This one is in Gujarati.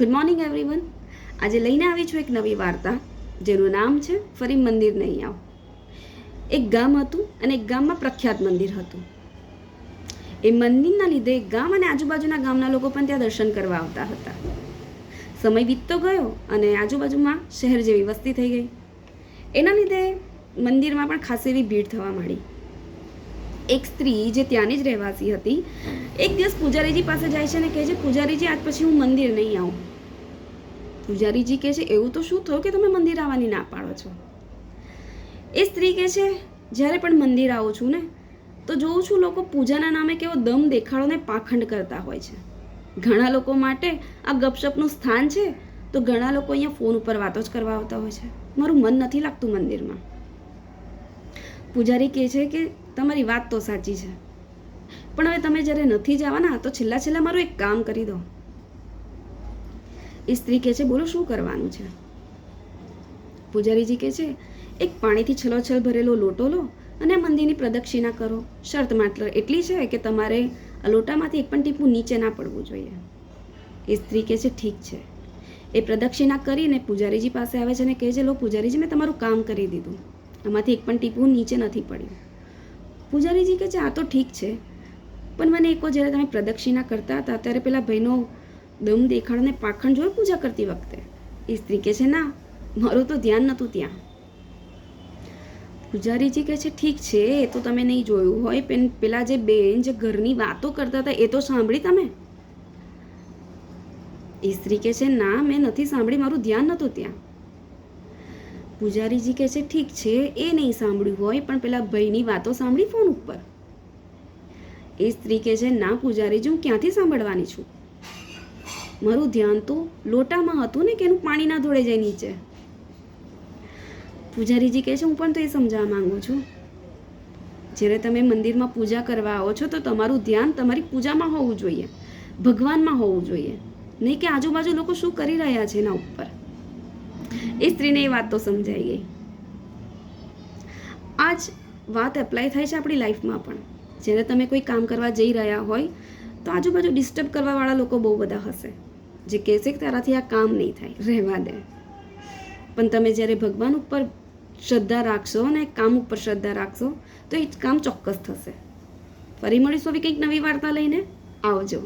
ગુડ મોર્નિંગ એવરીવન આજે લઈને આવી છું એક નવી વાર્તા, જેનું નામ છે ફરી મંદિર નહીં આવ. એક ગામ હતું અને એક ગામમાં પ્રખ્યાત મંદિર હતું. એ મંદિરના લીધે ગામ અને આજુબાજુના ગામના લોકો પણ ત્યાં દર્શન કરવા આવતા હતા. સમય વીતતો ગયો અને આજુબાજુમાં શહેર જેવી વસ્તી થઈ ગઈ. એના લીધે મંદિરમાં પણ ખાસ એવી ભીડ થવા માંડી. એક સ્ત્રી જે ત્યાંની જ રહેવાસી હતી એક દિવસ પૂજારીજી પાસે જાય છે અને કહે છે, પૂજારીજી, આજ પછી હું મંદિર નહીં આવું. પૂજારીજી કહે છે, એવું તો શું થયું કે તમે મંદિર આવવાની ના પાડો છો? એ સ્ત્રી કહે છે, જ્યારે પણ મંદિર આવું છું ને, તો જોઉં છું લોકો પૂજાના નામે કેવો દમ દેખાડો ને પાખંડ કરતા હોય છે. ઘણા લોકો માટે આ ગપશપનું સ્થાન છે, તો ઘણા લોકો અહીંયા ફોન ઉપર વાતો જ કરવા આવતા હોય છે. મારું મન નથી લાગતું મંદિરમાં. પૂજારી કહે છે કે, તમારી વાત તો સાચી છે. પણ હવે તમે જ્યારે નથી જવાના, તો છેલ્લા છેલ્લા મારું એક કામ કરી દો. એ સ્ત્રી કહે છે, બોલો, શું કરવાનું છે? પૂજારીજી કહે છે, એક પાણીથી છલોછલ ભરેલો લોટો લો અને મંદિરની પ્રદક્ષિણા કરો. શરત માત્ર એટલી છે કે તમારે લોટામાંથી એક પણ ટીપું નીચે ના પડવું જોઈએ. એ સ્ત્રી કહે છે, ઠીક છે. એ પ્રદક્ષિણા કરીને પૂજારીજી પાસે આવે છે અને કહે છે, લો, પૂજારીજી, મેં તમારું કામ કરી દીધું. આમાંથી એક પણ ટીપું નીચે નથી પડ્યું. પૂજારીજી કહે છે, આ તો ઠીક છે. પણ મને એક જ્યારે તમે પ્રદક્ષિણા કરતા હતા, ત્યારે પેલા ભાઈનો દમ દેખાડને પાખંડ જોયો પૂજા કરતી વખતે. એ સ્ત્રી કહે છે, ના, મારું તો ધ્યાન નહોતું ત્યાં. પૂજારીજી કહે છે, ઠીક છે, એ તો તમે નહીં જોયું હોય પેન પેલા જે બેન જે ઘરની વાતો કરતા હતા, એ તો સાંભળી તમે. એ સ્ત્રી કહે છે, ના, મેં નથી સાંભળી, મારું ધ્યાન નહોતું ત્યાં. પૂજારીજી કહે છે, ઠીક છે, એ નહીં સાંભળ્યું હોય, પણ પેલા ભાઈની વાતો સાંભળી ફોન ઉપર. એ સ્ત્રી કે છે, ના પૂજારીજી હું ક્યાંથી સાંભળવાની છું? મારું ધ્યાન તો લોટામાં હતું ને કે એનું પાણી ના ધોળે જાય નીચે. પૂજારીજી કહે છે, હું પણ તો એ સમજાવવા માંગુ છું. જ્યારે તમે મંદિરમાં પૂજા કરવા આવો છો, તો તમારું ધ્યાન તમારી પૂજામાં હોવું જોઈએ, ભગવાનમાં હોવું જોઈએ. નહીં કે આજુબાજુ લોકો શું કરી રહ્યા છે એના ઉપર. એ સ્ત્રીને એ વાત તો સમજાઈ ગઈ. આ જ વાત એપ્લાય થાય છે આપણી લાઈફમાં પણ. જ્યારે તમે કોઈ કામ કરવા જઈ રહ્યા હોય, તો આજુબાજુ ડિસ્ટર્બ કરવાવાળા લોકો બહુ બધા હશે. જે કહેશે કે તારાથી આ કામ નહીં થાય, રહેવા દે. પણ તમે જ્યારે ભગવાન ઉપર શ્રદ્ધા રાખશો અને કામ ઉપર શ્રદ્ધા રાખશો, તો એ કામ ચોક્કસ થશે. ફરી મળીશું આવી કંઈક નવી વાર્તા લઈને. આવજો.